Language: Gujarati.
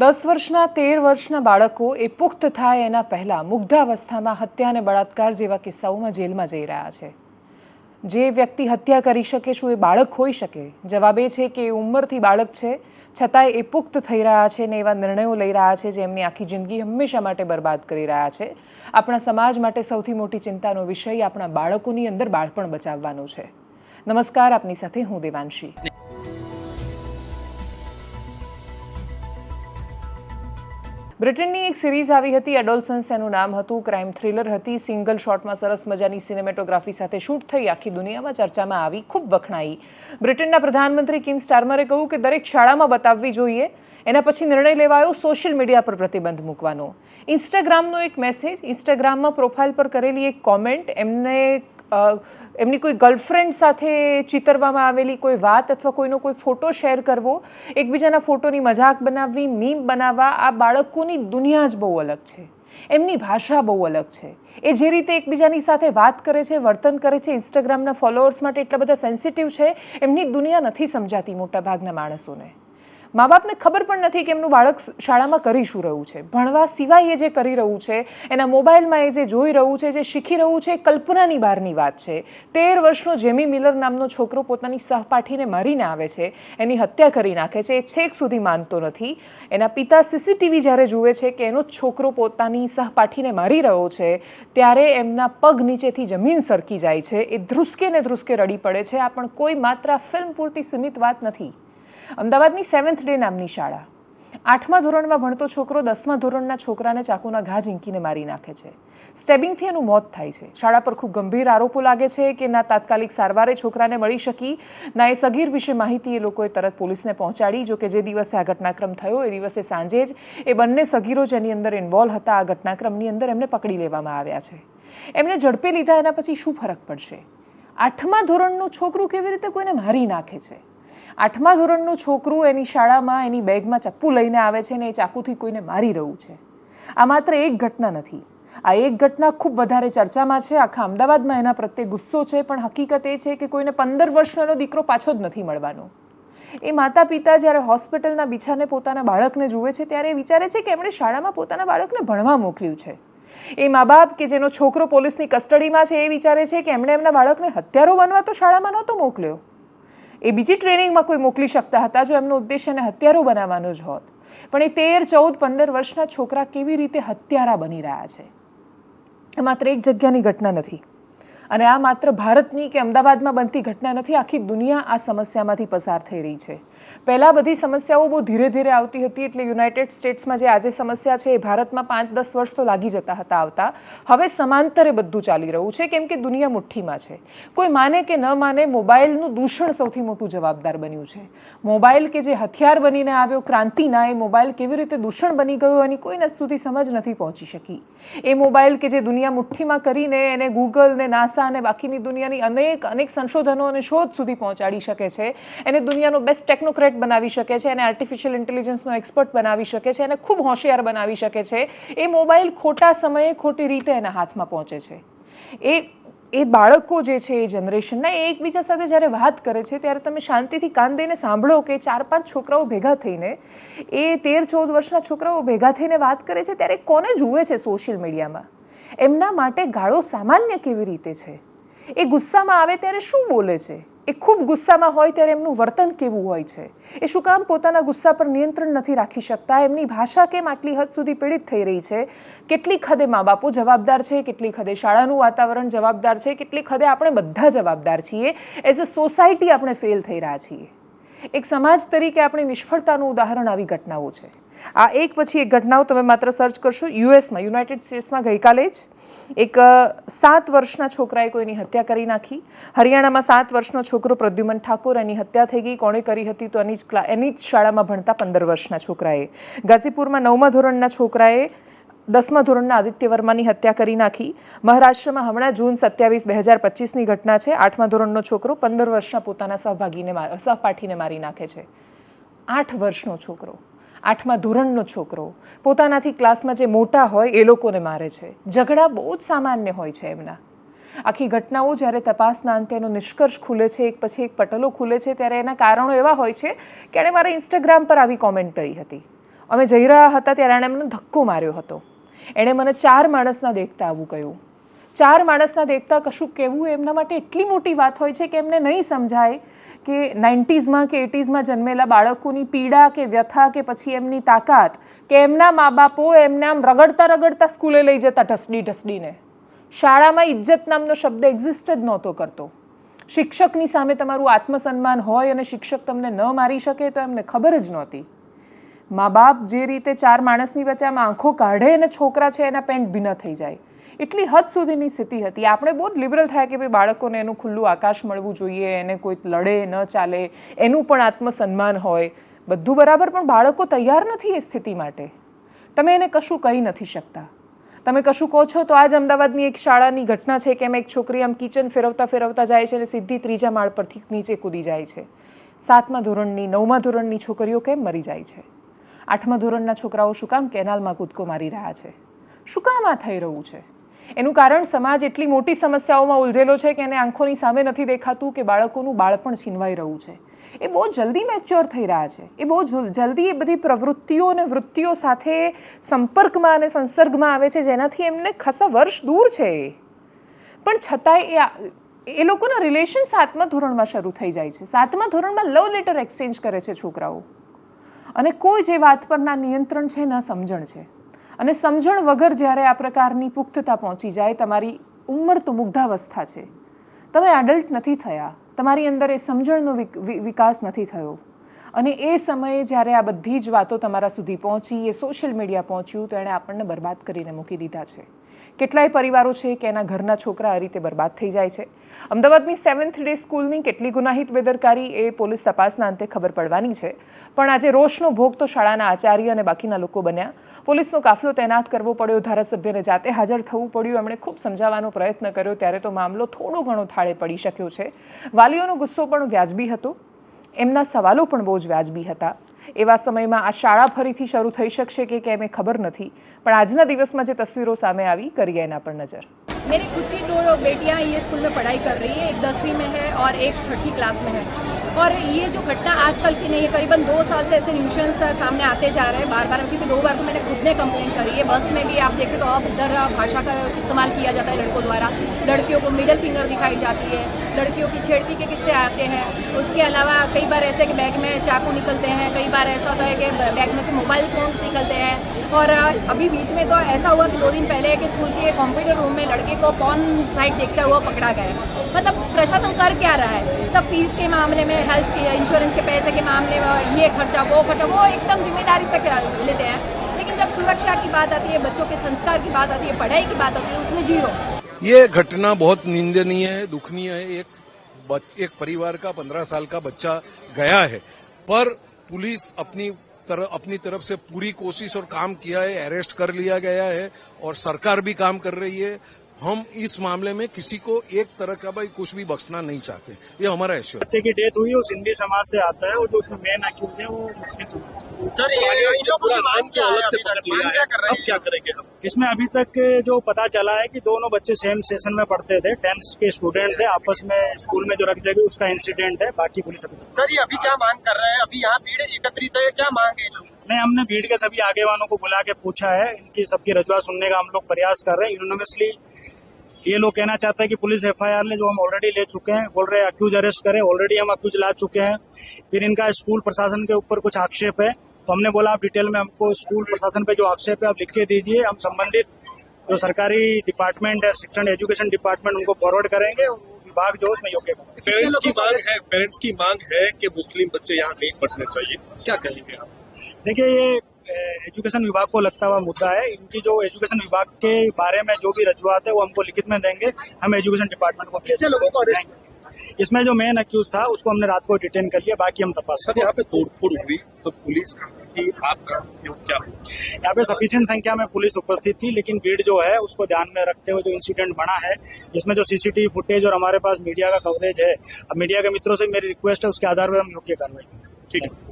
દસ વર્ષના, તેર વર્ષના બાળકો એ પુખ્ત થાય એના પહેલાં મુગ્ધાવસ્થામાં હત્યા અને બળાત્કાર જેવા કિસ્સાઓમાં જેલમાં જઈ રહ્યા છે. જે વ્યક્તિ હત્યા કરી શકે શું એ બાળક હોઈ શકે. જવાબ એ છે કે એ ઉંમરથી બાળક છે, છતાંય એ પુખ્ત થઈ રહ્યા છે ને એવા નિર્ણયો લઈ રહ્યા છે જે એમની આખી જિંદગી હંમેશા માટે બરબાદ કરી રહ્યા છે. આપણા સમાજ માટે સૌથી મોટી ચિંતાનો વિષય આપણા બાળકોની અંદર બાળપણ બચાવવાનું છે. નમસ્કાર, આપની સાથે હું દેવાંશી. બ્રિટનની એક સિરીઝ આવી હતી, એડોલ્સન્સ, એનું નામ હતું ક્રાઇમ થ્રિલર, હતી સિંગલ શોટમાં સરસ મજાની સિનેમેટોગ્રાફી સાથે શૂટ થઈ, આખી દુનિયામાં ચર્ચામાં આવી, ખૂબ વખણાઈ. બ્રિટનના પ્રધાનમંત્રી કિમ સ્ટાર્મરે કહ્યું કે દરેક શાળામાં બતાવવી જોઈએ, એના પછી નિર્ણય લેવાયો સોશિયલ મીડિયા પર પ્રતિબંધ મૂકવાનો. ઇન્સ્ટાગ્રામનો એક મેસેજ, ઇન્સ્ટાગ્રામમાં પ્રોફાઇલ પર કરેલી એક કોમેન્ટ, એમને એમની કોઈ ગર્લફ્રેન્ડ સાથે ચિતરવામાં આવેલી કોઈ વાત અથવા કોઈનો કોઈ ફોટો શેર કરવો, એકબીજાના ફોટોની મજાક બનાવવી મીમ બનાવવા, આ બાળકોની દુનિયા જ બહુ અલગ છે. એમની ભાષા બહુ અલગ છે. એ જે રીતે એકબીજાની સાથે વાત કરે છે, વર્તન કરે છે ઇન્સ્ટાગ્રામના ફોલોઅર્સ માટે એટલા બધા સેન્સિટિવ છે, એમની દુનિયા નથી સમજાતી મોટાભાગના માણસોને. મા બાપને ખબર પણ નથી કે એમનું બાળક શાળામાં કરી શું રહ્યું છે. ભણવા સિવાય એ જે કરી રહ્યું છે, એના મોબાઈલમાં એ જે જોઈ રહ્યું છે, જે શીખી રહ્યું છે કલ્પનાની બહારની વાત છે. તેર વર્ષનો જેમી મિલર નામનો છોકરો પોતાની સહપાઠીને મારીને આવે છે, એની હત્યા કરી નાખે છે, એ છેક સુધી માનતો નથી. એના પિતા સીસીટીવી જ્યારે જુએ છે કે એનો છોકરો પોતાની સહપાઠીને મારી રહ્યો છે, ત્યારે એમના પગ નીચેથી જમીન સરકી જાય છે. એ ધ્રુસકે ને ધ્રુસકે રડી પડે છે. આ પણ કોઈ માત્ર ફિલ્મ પૂરતી સીમિત વાત નથી. અમદાવાદની સેવન્થ ડે નામની શાળા. આઠમા ધોરણમાં ભણતો છોકરો દસમા ધોરણના છોકરાને ચાકુના ઘા ઝીંકીને મારી નાખે છે. સ્ટેબિંગથી એનું મોત થાય છે. શાળા પર ખૂબ ગંભીર આરોપો લાગે છે કે ના તાત્કાલિક સારવારે છોકરાને મળી શકી, ના એ સગીર વિશે માહિતી એ લોકોએ તરત પોલીસને પહોંચાડી, જો કે જે દિવસે આ ઘટનાક્રમ થયો, એ દિવસે સાંજે જ એ બંને સગીરો જેની અંદર ઇન્વોલ્વ હતા, આ ઘટનાક્રમની અંદર એમને પકડી લેવામાં આવ્યા છે. એમને ઝડપે લીધા એના પછી શું ફરક પડશે? આઠમા ધોરણનું છોકરું કેવી રીતે કોઈને મારી નાખે છે? આઠમા ધોરણનું છોકરું એની શાળામાં એની બેગમાં ચપ્પુ લઈને આવે છે ને એ ચાકુથી કોઈને મારી રહ્યું છે. આ માત્ર એક ઘટના નથી. આ એક ઘટના ખૂબ વધારે ચર્ચામાં છે. આખા અમદાવાદમાં એના પ્રત્યે ગુસ્સો છે, પણ હકીકત એ છે કે કોઈને પંદર વર્ષનો દીકરો પાછો જ નથી મળવાનો. એ માતા પિતા જ્યારે હોસ્પિટલના બિછાને પોતાના બાળકને જુએ છે, ત્યારે એ વિચારે છે કે એમણે શાળામાં પોતાના બાળકને ભણવા મોકલ્યું છે. એ મા બાપ કે જેનો છોકરો પોલીસની કસ્ટડીમાં છે, એ વિચારે છે કે એમણે એમના બાળકને હત્યારો બનવા તો શાળામાં નહોતો મોકલ્યો. એ બીજી ટ્રેનિંગમાં કોઈ મોકલી શકતા હતા જો એમનો ઉદ્દેશ એને હત્યારો બનાવવાનો જ હોત. પણ એ તેર, ચૌદ, પંદર વર્ષના છોકરા કેવી રીતે હત્યારા બની રહ્યા છે? એ માત્ર એક જગ્યાની ઘટના નથી. અને આ માત્ર ભારતની કે અમદાવાદમાં બનતી ઘટના નથી, આખી દુનિયા આ સમસ્યામાંથી પસાર થઈ રહી છે. પહેલાં બધી સમસ્યાઓ બહુ ધીરે ધીરે આવતી હતી એટલે યુનાઇટેડ સ્ટેટ્સમાં જે આજે સમસ્યા છે એ ભારતમાં પાંચ દસ વર્ષ તો લાગી જતા હતા આવતા. હવે સમાંતરે બધું ચાલી રહ્યું છે, કેમ કે દુનિયા મુઠ્ઠીમાં છે. કોઈ માને કે ન માને મોબાઈલનું દૂષણ સૌથી મોટું જવાબદાર બન્યું છે. મોબાઈલ કે જે હથિયાર બનીને આવ્યો, ક્રાંતિના, એ મોબાઈલ કેવી રીતે દૂષણ બની ગયો એની કોઈને સુધી સમજ નથી પહોંચી શકી. એ મોબાઈલ કે જે દુનિયા મુઠ્ઠીમાં કરીને એને ગૂગલ ને નાસા અને બાકીની દુનિયાની અનેક અનેક સંશોધનો અને શોધ સુધી પહોંચાડી શકે છે. એને દુનિયાનો બેસ્ટ ટેકનોક્રેટ બનાવી શકે છે એને આર્ટિફિશિયલ ઇન્ટેલિજન્સનો એક્સપર્ટ બનાવી શકે છે એને ખૂબ હોશિયાર બનાવી શકે છે. એ મોબાઈલ ખોટા સમયે ખોટી રીતે એના હાથમાં પહોંચે છે. એ એ બાળકો જે છે એ જનરેશનના એ એકબીજા સાથે જ્યારે વાત કરે છે, ત્યારે તમે શાંતિથી કાન દઈને સાંભળો કે ચાર પાંચ છોકરાઓ ભેગા થઈને, એ તેર ચૌદ વર્ષના છોકરાઓ ભેગા થઈને વાત કરે છે, ત્યારે કોને જુએ છે સોશિયલ મીડિયામાં એમના માટે ગાળો સામાન્ય કેવી રીતે છે? એ ગુસ્સામાં આવે ત્યારે શું બોલે છે? એ ખૂબ ગુસ્સામાં હોય ત્યારે એમનું વર્તન કેવું હોય છે? એ શું કામ પોતાના ગુસ્સા પર નિયંત્રણ નથી રાખી શકતા? એમની ભાષા કેમ આટલી હદ સુધી પીડિત થઈ રહી છે? કેટલીક હદે મા બાપો જવાબદાર છે, કેટલીક હદે શાળાનું વાતાવરણ જવાબદાર છે, કેટલીક હદે આપણે બધા જવાબદાર છીએ. એઝ અ સોસાયટી આપણે ફેલ થઈ રહ્યા છીએ. એક સમાજ તરીકે આપણી નિષ્ફળતાનું ઉદાહરણ આવી ઘટનાઓ છે. આ એક પછી એક ઘટનાઓ તમે માત્ર સર્ચ કરશો. યુએસમાં, યુનાઇટેડ સ્ટેટ્સમાં ગઈકાલે જ એક સાત વર્ષના છોકરાએ કોઈની હત્યા કરી નાખી. હરિયાણામાં સાત વર્ષનો છોકરો પ્રદ્યુમન ઠાકોર, એની હત્યા થઈ ગઈ. કોણે કરી હતી તો એની જ એની જ શાળામાં ભણતા પંદર વર્ષના છોકરાએ. ગાઝીપુરમાં નવમા ધોરણના છોકરાએ દસમા ધોરણના આદિત્ય વર્માની હત્યા કરી નાખી. મહારાષ્ટ્રમાં હમણાં જૂન સત્યાવીસ, બે હજાર પચીસની ઘટના છે. આઠમા ધોરણનો છોકરો પંદર વર્ષના પોતાના સહભાગીને સહપાઠીને મારી નાખે છે. આઠ વર્ષનો છોકરો. આઠમા ધોરણનો છોકરો. પોતાનાથી ક્લાસમાં જે મોટા હોય એ લોકોને મારે છે. ઝઘડા બહુ જ સામાન્ય હોય છે એમના. આખી ઘટનાઓ જ્યારે તપાસના અંતે નિષ્કર્ષ ખુલે છે, એક પછી એક પટલો ખુલે છે, ત્યારે એના કારણો એવા હોય છે કે એણે મારા ઇન્સ્ટાગ્રામ પર આવી કોમેન્ટ કરી હતી. અમે જઈ રહ્યા હતા ત્યારે એણે મને ધક્કો માર્યો હતો. એણે મને ચાર માણસના દેખતા આવું કહ્યું. ચાર માણસના દેખતા કશું કહેવું એમના માટે એટલી મોટી વાત હોય છે કે એમને નહીં સમજાય કે નાઇન્ટીઝમાં કે એટીઝમાં જન્મેલા બાળકોની પીડા કે વ્યથા કે પછી એમની તાકાત કે એમના મા બાપો એમને આમ રગડતા રગડતા સ્કૂલે લઈ જતા ઢસડી ઢસડીને. શાળામાં ઇજ્જત નામનો શબ્દ એક્ઝિસ્ટ જ નહોતો કરતો. શિક્ષકની સામે તમારું આત્મસન્માન હોય અને શિક્ષક તમને ન મારી શકે તો એમને ખબર જ નહોતી. મા બાપ જે રીતે ચાર માણસની વચ્ચે આમ આંખો કાઢે અને છોકરા છે એના પેન્ટ ભીના થઈ જાય. એટલી હદ સુધીની સ્થિતિ હતી. આપણે બહુ લિબરલ થયા કે ભાઈ બાળકોને એનું ખુલ્લું આકાશ મળવું જોઈએ, એને કોઈ લડે ન ચાલે, એનું પણ આત્મસન્માન હોય. બધું બરાબર, પણ બાળકો તૈયાર નથી એ સ્થિતિ માટે. તમે એને કશું કહી નથી શકતા. તમે કશું કહો છો તો આજ અમદાવાદની એક શાળાની ઘટના છે કે એમ એક છોકરી આમ કિચન ફેરવતા ફેરવતા જાય છે અને સીધી ત્રીજા માળ પરથી નીચે કૂદી જાય છે. સાતમા ધોરણની, નવમા ધોરણની છોકરીઓ કેમ મરી જાય છે? આઠમા ધોરણના છોકરાઓ શું કામ કેનાલમાં કૂદકો મારી રહ્યા છે? શું કામ આ થઈ રહ્યું છે? એનું કારણ સમાજ એટલી મોટી સમસ્યાઓમાં ઉલઝેલો છે કે એને આંખોની સામે નથી દેખાતું કે બાળકોનું બાળપણ છીનવાઈ રહ્યું છે. એ બહુ જલ્દી મેચ્યોર થઈ રહ્યા છે. એ બહુ જલ્દી એ બધી પ્રવૃત્તિઓ અને વૃત્તિઓ સાથે સંપર્કમાં અને સંસર્ગમાં આવે છે, જેનાથી એમને ખાસા વર્ષ દૂર છે પણ છતાંય એ એ લોકોના રિલેશન સાતમા ધોરણમાં શરૂ થઈ જાય છે. સાતમા ધોરણમાં લવ લેટર એક્સચેન્જ કરે છે છોકરાઓ. અને કોઈ જે વાત પરના નિયંત્રણ છે, ના સમજણ છે. અને સમજણ વગર જ્યારે આ પ્રકારની પુખ્તતા પહોંચી જાય, તમારી ઉંમર તો મુગ્ધાવસ્થા છે. તમે એડલ્ટ નથી થયા. તમારી અંદર એ સમજણનો વિક- વિકાસ નથી થયો. અને એ સમયે જ્યારે આ બધી જ વાતો તમારા સુધી પહોંચી, એ સોશિયલ મીડિયા પહોંચ્યું, તો એણે આપણને બરબાદ કરીને મૂકી દીધા છે. કેટલાય પરિવારો છે કે એના ઘરના છોકરા આ રીતે બરબાદ થઈ જાય છે. અમદાવાદની સેવન્થ ડે સ્કૂલની કેટલી ગુનાહિત બેદરકારી એ પોલીસ તપાસના અંતે ખબર પડવાની છે. પણ આજે રોષનો ભોગ તો શાળાના આચાર્ય અને બાકીના લોકો બન્યા. પોલીસનો કાફલો તૈનાત કરવો પડ્યો, ધારાસભ્યને જાતે હાજર થવું પડ્યું. એમણે ખૂબ સમજાવવાનો પ્રયત્ન કર્યો. ત્યારે તો મામલો થોડો ઘણો થાળે પડી શક્યો છે. વાલીઓનો ગુસ્સો પણ વ્યાજબી હતો. એમના સવાલો પણ બહુ જ વ્યાજબી હતા. એવા સમયમાં આ શાળા ફરીથી શરૂ થઈ શકશે કે કેમ એ ખબર નથી. પણ આજના દિવસમાં જે તસવીરો સામે આવી, કરીએ એના પર નજર. मेरी खुद की दो बेटियाँ ये स्कूल में पढ़ाई कर रही है, एक दसवीं में है और एक छठी क्लास में है। और ये जो घटना आजकल की नहीं है, करीबन दो साल से ऐसे न्यूशन सामने आते जा रहे हैं बार बार क्योंकि दो बार तो मैंने खुद ने कंप्लेन करी है। बस में भी आप देखें तो अब इधर भाषा का इस्तेमाल किया जाता है लड़कों द्वारा। लड़कियों को मिडल फिंगर दिखाई जाती है, लड़कियों की छेड़ती के किस्से आते हैं। उसके अलावा कई बार ऐसे कि बैग में चाकू निकलते हैं, कई बार ऐसा होता है कि बैग में से मोबाइल फोन्स निकलते हैं। और अभी बीच में तो ऐसा हुआ कि दो दिन पहले कि स्कूल के कंप्यूटर रूम में लड़के को पॉन साइट देखता हुआ पकड़ा गया मतलब प्रशासन कर क्या रहा है? सब फ़ीस के मामले में हेल्थ के इंश्योरेंस के पैसे के मामले में, ये खर्चा, वो खर्चा, वो एकदम ज़िम्मेदारी से लेते हैं। लेकिन जब सुरक्षा की बात आती है, बच्चों के संस्कार की बात आती है, पढ़ाई की बात आती है, उसमें ज़ीरो। ये घटना बहुत निंदनीय है, दुखनीय है। एक एक परिवार का पंद्रह साल का बच्चा गया है, पर पुलिस अपनी तरफ़ अपनी तरफ़ से पूरी कोशिश और काम किया है अरेस्ट कर लिया गया है और सरकार भी काम कर रही है। हम इस मामले में किसी को एक तरह का भाई कुछ भी बख्शना नहीं चाहते। ये हमारा ऐसे बच्चे की डेथ हुई उस हिंदी समाज से आता है और जो उसमें मेन अक्यूज है वो मुस्लिम समाज से। सर ये ये पूरा नाम तो अलग से पकड़ लिया है। अब क्या करेंगे हम? इसमें अभी तक जो पता चला है कि दोनों बच्चे सेम सेशन में पढ़ते थे टेंथ के स्टूडेंट थे आपस में स्कूल में जो रख गई उसका इंसिडेंट है बाकी पुलिस अभी सर ये अभी क्या मांग कर रहे हैं? अभी यहाँ भीड़ एकत्रित है क्या मांग है नहीं हमने भीड़ के सभी आगेवानों को बुला के पूछा है इनकी सबकी रजुआ सुनने का हम लोग प्रयास कर रहे हैं। यूनिवर्सली ये लोग कहना चाहते हैं कि पुलिस एफआईआर ले जो हम ऑलरेडी ले चुके हैं बोल रहे हैं अक्यूज अरेस्ट करें ऑलरेडी हम अक्यूज ला चुके हैं। फिर इनका स्कूल प्रशासन के ऊपर कुछ आक्षेप है। तो हमने बोला आप डिटेल में हमको स्कूल प्रशासन पे जो आक्षेप है आप लिख के दीजिए। हम संबंधित जो सरकारी डिपार्टमेंट है शिक्षण एजुकेशन डिपार्टमेंट उनको फॉरवर्ड करेंगे। विभाग जो है उसमें योग्य पेरेंट्स की मांग है पेरेंट्स की मांग है कि मुस्लिम बच्चे यहाँ नहीं पढ़ने चाहिए। क्या कहेंगे आप? देखिए ये एजुकेशन विभाग को लगता हुआ मुद्दा है। इनकी जो एजुकेशन विभाग के बारे में जो भी रजुआत है वो हमको लिखित में देंगे। हम एजुकेशन डिपार्टमेंट को कितने लोगों को इसमें जो मेन अक्यूज था उसको हमने रात को डिटेन कर लिया बाकी हम तपास सर यहाँ पे तोड़फोड़ हुई तो पुलिस कहाँ थी आप कहाँ थे क्या? यहाँ पे सफिशियंट संख्या में पुलिस उपस्थित थी लेकिन भीड़ जो है उसको ध्यान में रखते हुए जो इंसिडेंट बना है इसमें जो सीसीटीवी फुटेज और हमारे पास मीडिया का कवरेज है। अब मीडिया के मित्रों से मेरी रिक्वेस्ट है उसके आधार पर हम योग्य कार्रवाई करें ठीक है।